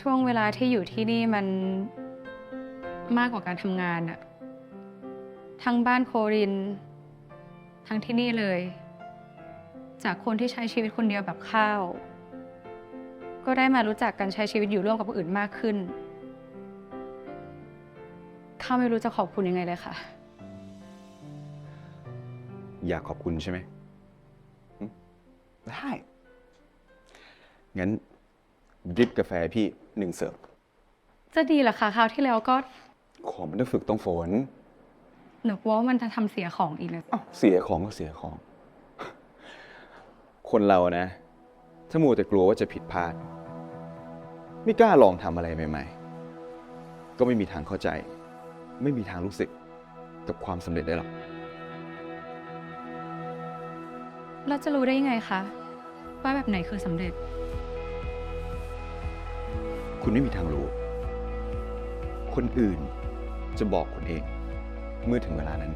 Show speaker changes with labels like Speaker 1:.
Speaker 1: ช่วงเวลาที่อยู่ที่นี่มันมากกว่าการทำงานอะทั้งบ้านโคริน ทั้งที่นี่เลย จากคนที่ใช้ชีวิตคนเดียวแบบข้าว ก็ได้มารู้จักกันใช้ชีวิตอยู่ร่วมกับผู้อื่นมากขึ้น ข้าไม่รู้จะขอบคุณยังไงเลยค่ะ
Speaker 2: อยากขอบคุณใช่ไหม
Speaker 3: ได้
Speaker 2: งั้น ดริปกาแฟพี่หนึ่งเสิร์ฟ
Speaker 1: จะดีเหรอคะคราวที่แล้วก็
Speaker 2: ของมันต้องฝึกต้องฝน
Speaker 1: หนูกลัวว่ามันจะทำเสียของอีกนะ
Speaker 2: อ้าวเสียของก็เสียของ คนเรานะ ถ้ามัวแต่กลัวว่าจะผิดพลาด ไม่กล้าลองทำอะไรใหม่ ๆ ก็ไม่มีทางเข้าใจ ไม่มีทางรู้สึกกับความสำเร็จได้หรอก
Speaker 1: แล้วจะรู้ได้ยังไงคะว่าแบบไหนคือสำเร็จ
Speaker 2: คุณไม่มีทางรู้ คนอื่นจะบอกคุณเอง เมื่อถึงเวลานั้น